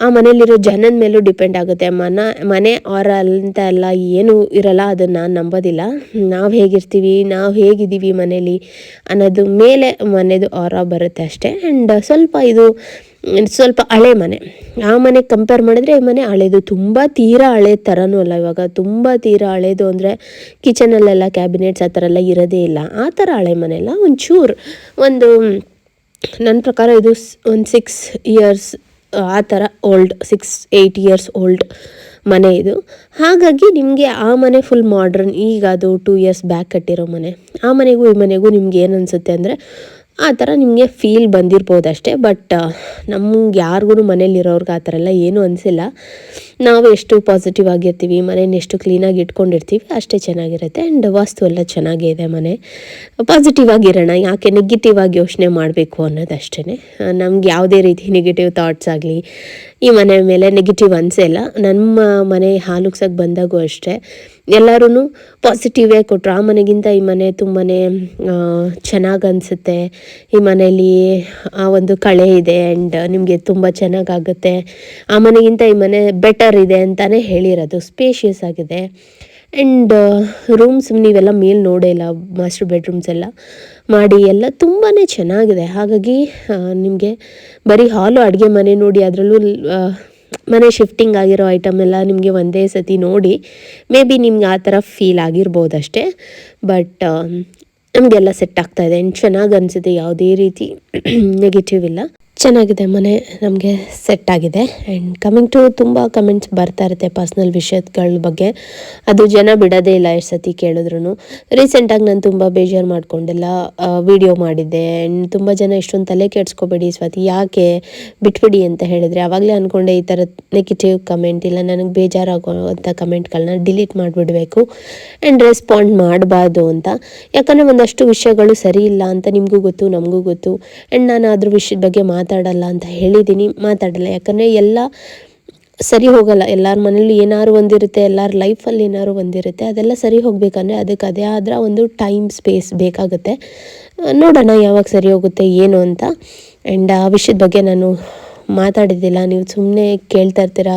ಆ ಮನೇಲಿರೋ ಜನನ ಮೇಲೂ ಡಿಪೆಂಡ್ ಆಗುತ್ತೆ. ಮನ, ಮನೆ ಆರ ಅಂತ ಎಲ್ಲ ಏನೂ ಇರಲ್ಲ ಅದನ್ನು ನಾನು ನಂಬೋದಿಲ್ಲ. ನಾವು ಹೇಗಿರ್ತೀವಿ, ನಾವು ಹೇಗಿದ್ದೀವಿ ಮನೇಲಿ ಅನ್ನೋದು ಮೇಲೆ ಮನೆದು ಆರ ಬರುತ್ತೆ ಅಷ್ಟೇ. ಆ್ಯಂಡ್ ಸ್ವಲ್ಪ ಇದು, ಸ್ವಲ್ಪ ಹಳೆ ಮನೆ. ಆ ಮನೆ ಕಂಪೇರ್ ಮಾಡಿದ್ರೆ ಈ ಮನೆ ಹಳೇದು. ತುಂಬ ತೀರಾ ಹಳೆ ಥರನೂ ಅಲ್ಲ ಇವಾಗ. ತುಂಬ ತೀರಾ ಹಳೇದು ಅಂದರೆ ಕಿಚನಲ್ಲೆಲ್ಲ ಕ್ಯಾಬಿನೆಟ್ಸ್ ಆ ಥರ ಎಲ್ಲ ಇರೋದೇ ಇಲ್ಲ. ಆ ಥರ ಹಳೆ ಮನೆ ಅಲ್ಲ. ಒಂಚೂರು ಒಂದು, ನನ್ನ ಪ್ರಕಾರ ಇದು ಒಂದು ಸಿಕ್ಸ್ ಇಯರ್ಸ್ ಆ ಥರ old six eight years old ಮನೆ ಇದು. ಹಾಗಾಗಿ ನಿಮಗೆ ಆ ಮನೆ ಫುಲ್ ಮಾಡ್ರನ್ ಈಗ ಅದು ಟೂ ಇಯರ್ಸ್ ಬ್ಯಾಕ್ ಕಟ್ಟಿರೋ ಮನೆ. ಆ ಮನೆಗೂ ಈ ಮನೆಗೂ ನಿಮ್ಗೆ ಏನು ಅನಿಸುತ್ತೆ ಅಂದರೆ ಆ ಥರ ನಿಮಗೆ ಫೀಲ್ ಬಂದಿರ್ಬೋದು ಅಷ್ಟೇ ಬಟ್ ನಮ್ಗೆ ಯಾರಿಗೂ ಮನೇಲಿರೋರ್ಗೆ ಆ ಥರ ಎಲ್ಲ ಏನೂ ಅನಿಸಿಲ್ಲ. ನಾವು ಎಷ್ಟು ಪಾಸಿಟಿವ್ ಆಗಿರ್ತೀವಿ, ಮನೇನ ಎಷ್ಟು ಕ್ಲೀನಾಗಿ ಇಟ್ಕೊಂಡಿರ್ತೀವಿ, ಅಷ್ಟೇ ಚೆನ್ನಾಗಿರುತ್ತೆ. ಆ್ಯಂಡ್ ವಾಸ್ತು ಎಲ್ಲ ಚೆನ್ನಾಗೇ ಇದೆ ಮನೆ. ಪಾಸಿಟಿವ್ ಆಗಿರೋಣ ಯಾಕೆ ನೆಗೆಟಿವ್ ಆಗಿ ಯೋಚನೆ ಮಾಡಬೇಕು ಅನ್ನೋದಷ್ಟೇ ನಮ್ಗೆ ಯಾವುದೇ ರೀತಿ ನೆಗೆಟಿವ್ ಥಾಟ್ಸ್ ಆಗಲಿ, ಈ ಮನೆ ಮೇಲೆ ನೆಗೆಟಿವ್ ಅನಿಸೇ ಇಲ್ಲ. ನಮ್ಮ ಮನೆ ಹಾಲುಗ್ಸಕ್ಕೆ ಬಂದಾಗೂ ಅಷ್ಟೇ. ಎಲ್ಲರೂ ಪಾಸಿಟಿವೇ ಕೊಟ್ಟರು ಆ ಮನೆಗಿಂತ ಈ ಮನೆ ತುಂಬಾ ಚೆನ್ನಾಗಿ ಅನಿಸುತ್ತೆ. ಈ ಮನೆಯಲ್ಲಿ ಆ ಒಂದು ಕಳೆ ಇದೆ ಆ್ಯಂಡ್ ನಿಮಗೆ ತುಂಬ ಚೆನ್ನಾಗಾಗುತ್ತೆ. ಆ ಮನೆಗಿಂತ ಈ ಮನೆ ಬೆಟರ್ ಇದೆ ಅಂತಲೇ ಹೇಳಿರೋದು. ಸ್ಪೇಷಿಯಸ್ ಆಗಿದೆ. ಆ್ಯಂಡ್ ರೂಮ್ಸ್ ನೀವೆಲ್ಲ ಮೇಲೆ ನೋಡೇ ಇಲ್ಲ ಮಾಸ್ಟರ್ ಬೆಡ್ರೂಮ್ಸ್ ಎಲ್ಲ ಮಾಡಿ, ಎಲ್ಲ ತುಂಬಾ ಚೆನ್ನಾಗಿದೆ. ಹಾಗಾಗಿ ನಿಮಗೆ ಬರೀ ಹಾಲು ಅಡುಗೆ ಮನೆ ನೋಡಿ ಅದರಲ್ಲೂ ಮನೆ ಶಿಫ್ಟಿಂಗ್ ಆಗಿರೋ ಐಟಮ್ ಎಲ್ಲ ನಿಮಗೆ ಒಂದೇ ಸತಿ ನೋಡಿ ಮೇ ಬಿ ನಿಮ್ಗೆ ಆ ಥರ ಫೀಲ್ ಆಗಿರ್ಬೋದು ಅಷ್ಟೇ. ಬಟ್ ನಮಗೆಲ್ಲ ಸೆಟ್ ಆಗ್ತಾ ಇದೆ. ಚೆನ್ನಾಗಿ ಅನಿಸುತ್ತೆ ಯಾವುದೇ ರೀತಿ ನೆಗೆಟಿವ್ ಇಲ್ಲ. ಚೆನ್ನಾಗಿದೆ ಮನೆ ನಮಗೆ ಸೆಟ್ ಆಗಿದೆ. ಆ್ಯಂಡ್ ಕಮಿಂಗ್ ಟು ತುಂಬ ಕಮೆಂಟ್ಸ್ ಬರ್ತಾ ಇರುತ್ತೆ ಪರ್ಸ್ನಲ್ ವಿಷಯಗಳ ಬಗ್ಗೆ. ಅದು ಜನ ಬಿಡೋದೇ ಇಲ್ಲ ಎಷ್ಟು ಸತಿ ಕೇಳಿದ್ರು ರೀಸೆಂಟಾಗಿ ನಾನು ತುಂಬ ಬೇಜಾರು ಮಾಡಿಕೊಂಡೆಲ್ಲ ವಿಡಿಯೋ ಮಾಡಿದ್ದೆ. ಆ್ಯಂಡ್ ತುಂಬ ಜನ ಇಷ್ಟೊಂದು ತಲೆ ಕೆಡ್ಸ್ಕೋಬೇಡಿ ಸ್ವಾತಿ, ಯಾಕೆ? ಬಿಟ್ಬಿಡಿ ಅಂತ ಹೇಳಿದರೆ. ಆವಾಗಲೇ ಅಂದ್ಕೊಂಡೆ ಈ ಥರ ನೆಗೆಟಿವ್ ಕಮೆಂಟ್ ಇಲ್ಲ, ನನಗೆ ಬೇಜಾರಾಗುವಂಥ ಕಮೆಂಟ್ಗಳನ್ನ ಡಿಲೀಟ್ ಮಾಡಿಬಿಡಬೇಕು. ಆ್ಯಂಡ್ ರೆಸ್ಪಾಂಡ್ ಮಾಡಬಾರ್ದು ಅಂತ. ಯಾಕಂದರೆ ಒಂದಷ್ಟು ವಿಷಯಗಳು ಸರಿ ಇಲ್ಲ ಅಂತ ನಿಮಗೂ ಗೊತ್ತು, ನಮಗೂ ಗೊತ್ತು. ಆ್ಯಂಡ್ ನಾನು ಅದ್ರ ವಿಷಯದ ಬಗ್ಗೆ ಮಾತಾಡಲ್ಲ ಅಂತ ಹೇಳಿದ್ದೀನಿ, ಮಾತಾಡಲ್ಲ. ಯಾಕಂದರೆ ಎಲ್ಲ ಸರಿ ಹೋಗಲ್ಲ. ಎಲ್ಲರ ಮನೇಲಿ ಏನಾದ್ರು ಒಂದಿರುತ್ತೆ, ಎಲ್ಲರ ಲೈಫಲ್ಲಿ ಏನಾದ್ರು ಒಂದಿರುತ್ತೆ, ಅದೆಲ್ಲ ಸರಿ ಹೋಗಬೇಕಂದ್ರೆ ಅದಕ್ಕೆ ಅದೇ ಆದ್ರೆ ಒಂದು ಟೈಮ್ ಸ್ಪೇಸ್ ಬೇಕಾಗುತ್ತೆ. ನೋಡೋಣ ಯಾವಾಗ ಸರಿ ಹೋಗುತ್ತೆ, ಏನು ಅಂತ. ಆ್ಯಂಡ್ ಆ ವಿಷಯದ ಬಗ್ಗೆ ನಾನು ಮಾತಾಡಿದ್ದಿಲ್ಲ. ನೀವು ಸುಮ್ಮನೆ ಕೇಳ್ತಾ ಇರ್ತೀರಾ?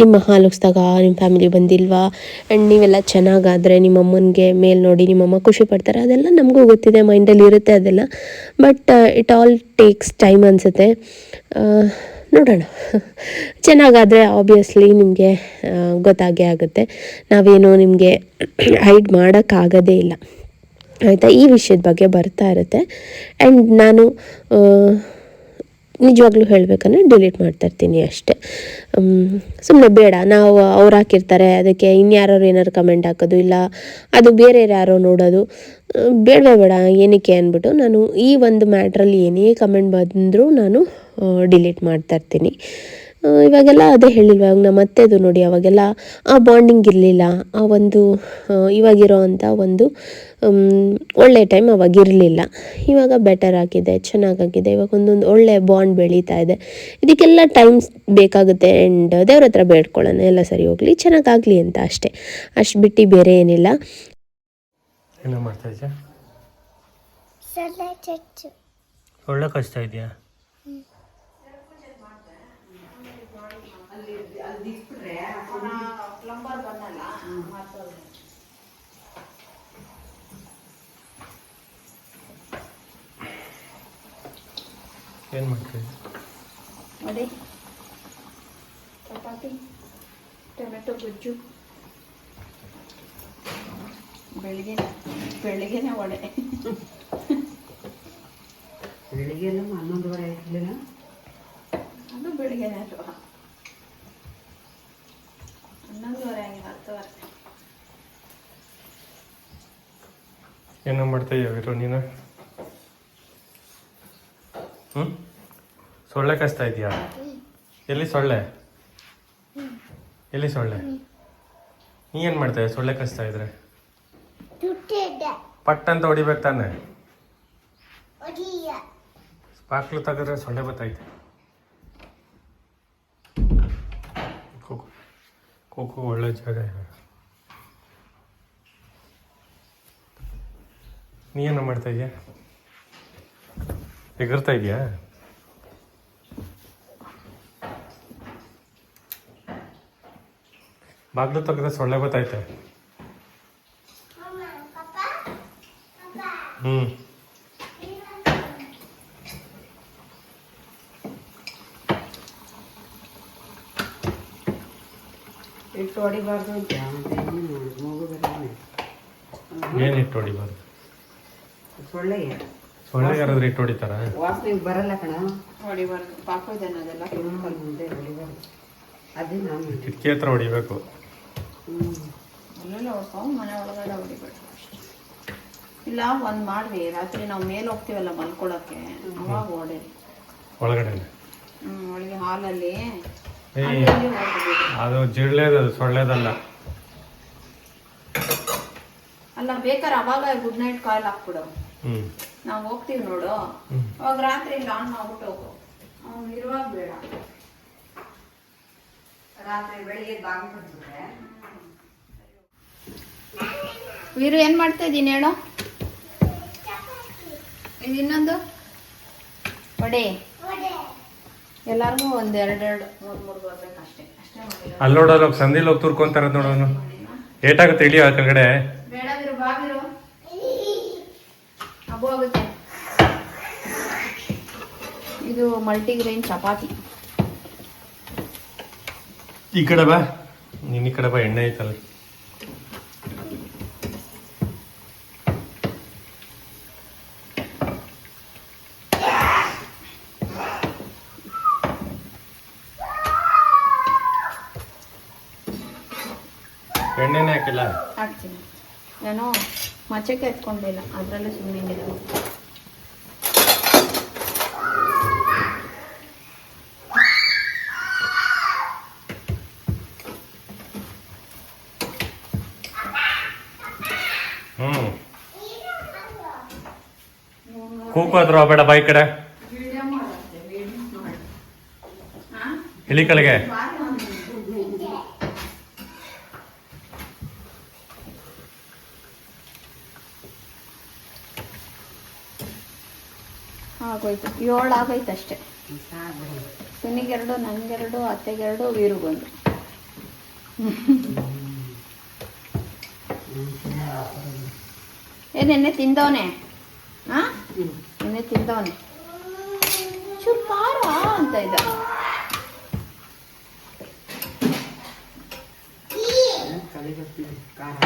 ನಿಮ್ಮ ಹಾಲು ಉಗ್ಸ್ದಾಗ ನಿಮ್ಮ ಫ್ಯಾಮಿಲಿ ಬಂದಿಲ್ವಾ? ಆ್ಯಂಡ್ ನೀವೆಲ್ಲ ಚೆನ್ನಾಗಾದರೆ ನಿಮ್ಮ ಅಮ್ಮನಿಗೆ ಮೇಲ್ ನೋಡಿ ನಿಮ್ಮಮ್ಮ ಖುಷಿ ಪಡ್ತಾರೆ. ಅದೆಲ್ಲ ನಮಗೂ ಗೊತ್ತಿದೆ ಮೈಂಡಲ್ಲಿ ಇರುತ್ತೆ ಅದೆಲ್ಲ. But it all takes time ಅನಿಸುತ್ತೆ. ನೋಡೋಣ. ಚೆನ್ನಾಗಾದರೆ ಆಬ್ವಿಯಸ್ಲಿ ನಿಮಗೆ ಗೊತ್ತಾಗೇ ಆಗುತ್ತೆ. ನಾವೇನು ನಿಮಗೆ ಹೈಡ್ ಮಾಡೋಕ್ಕಾಗೋದೇ ಇಲ್ಲ. ಆಯಿತಾ? ಈ ವಿಷಯದ ಬಗ್ಗೆ ಬರ್ತಾ ಇರುತ್ತೆ. ಆ್ಯಂಡ್ ನಾನು ನಿಜವಾಗ್ಲೂ ಹೇಳಬೇಕಂದ್ರೆ ಡಿಲೀಟ್ ಮಾಡ್ತಾ ಇರ್ತೀನಿ ಅಷ್ಟೇ. ಸುಮ್ಮನೆ ಬೇಡ, ನಾವು ಅವ್ರು ಹಾಕಿರ್ತಾರೆ, ಅದಕ್ಕೆ ಇನ್ಯಾರು ಏನಾರು ಕಮೆಂಟ್ ಹಾಕೋದು, ಇಲ್ಲ ಅದು ಬೇರೆ ಯಾರೋ ನೋಡೋದು. ಬೇಡವೇ ಬೇಡ, ಏನಕ್ಕೆ ಅಂದ್ಬಿಟ್ಟು ನಾನು ಈ ಒಂದು ಮ್ಯಾಟ್ರಲ್ಲಿ ಏನೇ ಕಮೆಂಟ್ ಬಂದರೂ ನಾನು ಡಿಲೀಟ್ ಮಾಡ್ತಾ ಇರ್ತೀನಿ. ಇವಾಗೆಲ್ಲ ಅದೇ ಹೇಳಿಲ್ವ ಇವಾಗ ನಮ್ಮ ಅತ್ತೆದು ನೋಡಿ ಅವಾಗೆಲ್ಲ ಆ ಬಾಂಡಿಂಗ್ ಇರಲಿಲ್ಲ ಆ ಒಂದು ಇವಾಗಿರೋ ಅಂಥ ಒಂದು ಒಳ್ಳೆ ಟೈಮ್ ಅವಾಗ ಇರಲಿಲ್ಲ. ಇವಾಗ ಬೆಟರ್ ಆಗಿದೆ ಚೆನ್ನಾಗಾಗಿದೆ ಇವಾಗ ಒಂದೊಂದು ಒಳ್ಳೆ ಬಾಂಡ್ ಬೆಳೀತಾ ಇದೆ. ಇದಕ್ಕೆಲ್ಲ ಟೈಮ್ ಬೇಕಾಗುತ್ತೆ ಆ್ಯಂಡ್ ದೇವ್ರ ಹತ್ರ ಬೇಡ್ಕೊಳ್ಳೋಣ ಎಲ್ಲ ಸರಿ ಹೋಗಲಿ ಚೆನ್ನಾಗಾಗಲಿ ಅಂತ ಅಷ್ಟೇ. ಅಷ್ಟು ಬಿಟ್ಟು ಬೇರೆ ಏನಿಲ್ಲ. ಒಳ್ಳೆ ಕಷ್ಟ ಇದೆಯಾ? ಸೊಳ್ಳೆ ಚಚ್ಚು ಪ್ಲಂಬರ್ ಬಂದಲ್ಲ ಇದೆಯಾ ಏನು ಮಾಡ್ತೀವಿ ಚಪಾತಿ ಟೊಮೆಟೊ ಗೊಜ್ಜು ಬೆಳಿಗ್ಗೆ ಬೆಳಿಗ್ಗೆನೆ ವಡೆ. ಬೆಳಿಗ್ಗೆ ಹನ್ನೊಂದುವರೆ ಇರಲಿಲ್ಲ ಅದು ಬೆಳಿಗ್ಗೆನೆ ಅಲ್ವಾ ಹತ್ತುವರೆ ಏನೋ ಮಾಡ್ತಾ ಇದೆಯಾ ವೀರು ನೀನು? ಹ್ಞೂ ಸೊಳ್ಳೆ ಕಚ್ತಾ ಇದೆಯಾ? ಎಲ್ಲಿ ಸೊಳ್ಳೆ? ಎಲ್ಲಿ ಸೊಳ್ಳೆ? ನೀ ಏನು ಮಾಡ್ತಾ ಇದೆಯಾ ಸೊಳ್ಳೆ ಕಚ್ತಾ ಇದ್ರೆ? ಪಟ್ಟಂತ ಪಟ್ ಅಂತ ಹೊಡಿಬೇಕು ತಾನೆ? ಸ್ಪಾಕ್ಲು ತೆಗೆದ್ರೆ ಸೊಳ್ಳೆ ಬತ್ತೈತೆ ಕೋಕೋ ಕೋಕೋ ಒಳ್ಳೆ ಜಾಗ ಇದೆ ನೀ ಏನು ಮಾಡ್ತಾ ಇದೆಯಾ ಎಗರ್ತಾ ಇದೆಯಾ ಬಾಗ್ಲು ತೆಗೆದ್ರೆ ಸೊಳ್ಳೆ ಬತ್ತೈತೆ ಹ್ಞೂ ಇಟ್ಟು ಹೊಡಿಬಾರ್ದು ಅಂತ. ಏನು ಇಟ್ಟು ಹೊಡಿಬಾರ್ದು? ಸೊಳ್ಳೆ ಸೊಳ್ಳೆ ಯಾರಾದ್ರೂ ಇಟ್ಟು ಹೊಡಿತಾರ? ವಾಸನೆ ಬರಲ್ಲ ಕಣ. ಹೊಡಿಬಾರ್ದು. ಪಾಕೋದೆ ಅನ್ನೋದೆಲ್ಲ ಮುಂದೆ ಹೊಡಿಬಾರ್ದು. ಅದೇ ನಾನು ಕಿಟಕಿ ಹತ್ರ ಹೊಡಿಬೇಕು. ಹ್ಞೂ ಅಲ್ಲೆಲ್ಲ ಹೊಡ್ಕೊಂಡು ಮನೆ ಒಳಗಡೆ ಹೊಡಿಬೇಕು. ಇಲ್ಲ ಒಂದು ಮಾಡ್ರಿ. ರಾತ್ರಿ ನಾವು ಮೇಲೆ ಹೋಗ್ತೀವಲ್ಲ ಮಲ್ಕೊಳಕ್ಕೆ. ಅವಾಗ ಓಡಿ ಒಳಗಡೆ ಹ್ಞೂ ಒಳಗೆ ಹಾಲಲ್ಲಿ. ಅದು ಜಿಳ್ಳೆದದು ಸೊಳ್ಳೆದಲ್ಲ. ಅಲ್ಲ ಬೇಕಾದ್ರೆ ಅವಾಗ ಗುಡ್ ನೈಟ್ ಕಾಯಿಲ್ ಹಾಕ್ಬಿಡು. ನಾವು ಹೋಗ್ತೀವಿ ನೋಡು. ಅವಾಗ ರಾತ್ರಿ ಇಲ್ಲಿ ಆನ್ ಮಾಡ್ಬಿಟ್ಟು ಹೋಗು. ಅವ್ನು ಇರುವಾಗ ಬೇಡ. ರಾತ್ರಿ ಬೆಳಿಗ್ಗೆ ಕಟ್ಬಿಟ್ರೆ ವೀರು ಏನ್ ಮಾಡ್ತಾ ಇದ್ದೀನಿ ಹೇಳು. ಇದು ಇನ್ನೊಂದು? ಒಡೆ ಎಲ್ಲಾರ್ಗೂ ಒಂದ್ ಎರಡೆರಡು ಮೂರ್ ಮೂರ್ ಬರ್ಬೇಕು ಅಷ್ಟೇ. ಅಷ್ಟೇ ಮಾಡಿಲ್ಲ ಅಲ್ಲಿ ನೋಡೋರು ಸಂದಿಲ್ ಹೋಗಿ ತುರ್ಕೊಂತಾರ ನೋಡೋನು. ಏಟಾಗುತ್ತೆ ಇಳಿಯೋ ಆ ಕೆಳಗಡೆ. ಬೇಡ ವೀರು ಬಾ ವೀರು ಹಬ್ಬ ಆಗುತ್ತೆ. ಇದು ಮಲ್ಟಿಗ್ರೇನ್ ಚಪಾತಿ. ಈ ಕಡೆ ಬಾ. ನಿನ್ನ ಈ ಕಡೆ ಬಾ ಎಣ್ಣೆ ಐತಲ್ಲ. ಎಣ್ಣೆನೇ ಹಾಕಿಲ್ಲ? ಹಾಕ್ತೀನಿ. ನಾನು ಮಚಕ್ಕೆ ಎತ್ಕೊಂಡಿಲ್ಲ ಅದರಲ್ಲೇ ಸುಮ್ಮನೆ ಹ್ಞೂ ಕೂಕು ಆದ್ರೂ ಬೇಡ ಬೈಕ್ ಕಡೆ. ಇಳಿ ಕೆಳಗೆ ಏಳು ಆಗೈತೆ ಅಷ್ಟೇ ಸುನಿಗೆರಡು ನನಗೆರಡು ಅತ್ತೆಗೆರಡು ವೀರುಗೊಂದು. ಏ ನಿನ್ನೆ ತಿಂದವನೆ? ಹಾ ನಿನ್ನೆ ತಿಂದವನೆ. ಚೂರು ಖಾರ ಅಂತ ಇದ್ದ. ಖಾರ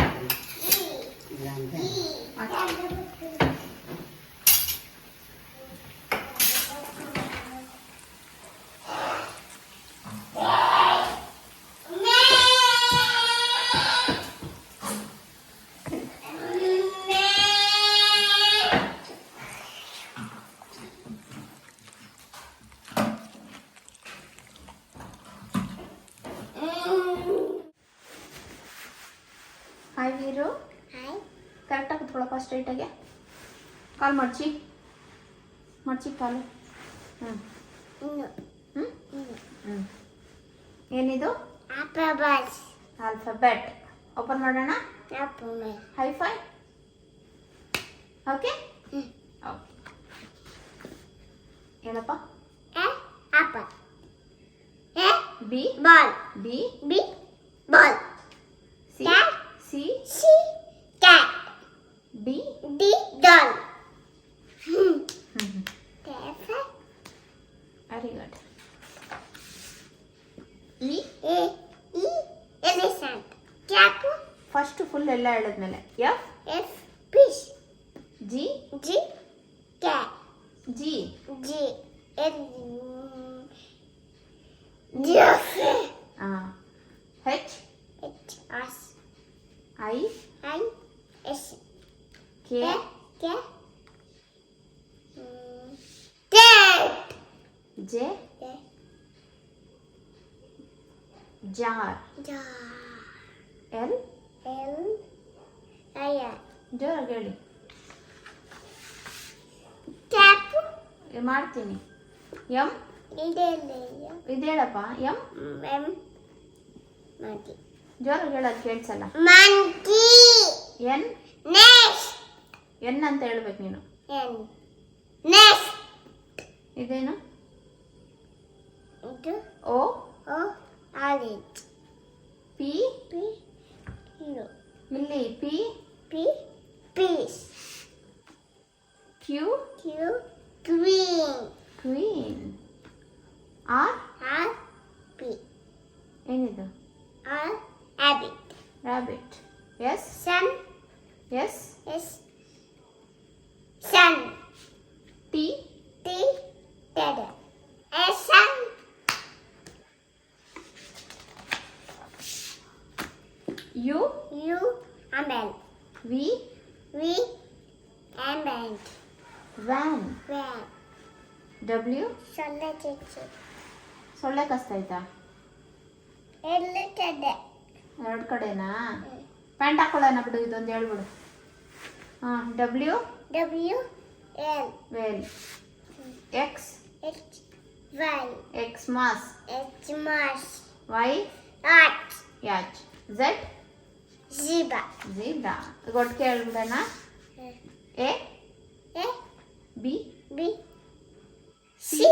ಹಾಯ್ ವೀರು ಹಾಯ್ ಕರೆಕ್ಟಾಗಿ ಕುತ್ಕೊಳ್ಳಪ್ಪ ಸ್ಟ್ರೈಟಾಗೆ ಕಾಲ್ ಮಡ್ಚಿ. ಮಡ್ಚಿ ಕಾಲು ಹ್ಞೂ ಹ್ಞೂ ಹ್ಞೂ ಏನಿದು? ಅಪ್ರಬಾಸ್ ಆಲ್ಫಬೆಟ್ ಓಪನ್ ಮಾಡೋಣ? High five okay. ಓಕೆ ಏನಪ್ಪ? ಅಪ್ಪ A B? Ball. B? B ball. C? Cat. C. Cat. D D. Doll. ಹ್ಞೂ F very good. E. A E. Elephant. Cat. First full ಎಲ್ಲ ಹೇಳಿದ್ಮೇಲೆ. F F fish G G cat G G L giraffe H H S I N S K K K cat J K jar ಜಾ ಎಲ್ ಎಲ್ ಐ ಜೋರಾಗಿ ಹೇಳಿ ಕ್ಯಾಪ್ ಏ, ಮಾಡ್ತೀನಿ. ಎಂ? ಇದೆ ಇದು ಹೇಳಪ್ಪ. ಎಂ? ಎಂ. ಮಂಕಿ ಜೋರಾಗಿ ಹೇಳೋದು ಕೇಳಿಸಲ್ಲ. Monkey N? ಎನ್ ಅಂತ ಹೇಳ್ಬೇಕು ನೀನು. ಇದೇನು? ಇದು? ಓ? ಪಿ? ಪಿ? ಇಲ್ಲಿ P? P? Peace. Q? Q? queen queen R R P ಏನಿದು R habit rabbit S sun S S sun T T Ted S sun U U ಆಮೇಲ್ ವಿ ವಿ ಆಮೇಲ್ Van van W ಸೊನ್ನೆ ಚಿಚ್ಚು. ಸೊಳ್ಳೆ ಕಸ್ತೈತಾ ಎಲ್ಲ ಕಡೆ ಎರಡು ಕಡೆನಾ? ಪ್ಯಾಂಟ್ ಹಾಕೊಳ್ಳೋಣ ಬಿಡು ಇದೊಂದು ಹೇಳ್ಬಿಡು. ಹಾಂ W W L well X H Y X mass H ಮಾಸ್ ವೈ ಆಚ್ ಯಾಚ್ ಝೆಡ್ ಜಿಬಾ ಝೀಬ್ರಾ ಗೊಟ್ಟು ಕೇಳ್ಬಿಡೋಣ A A B B C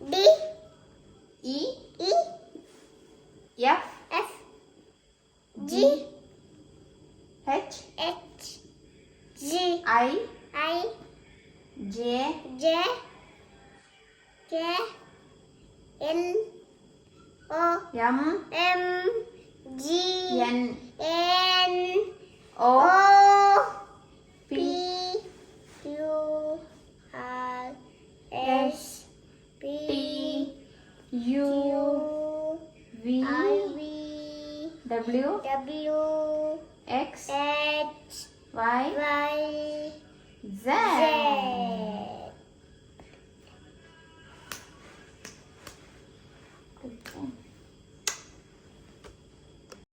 D E E F F G H H G I I J J K L O M M G N N O O W X Y Z.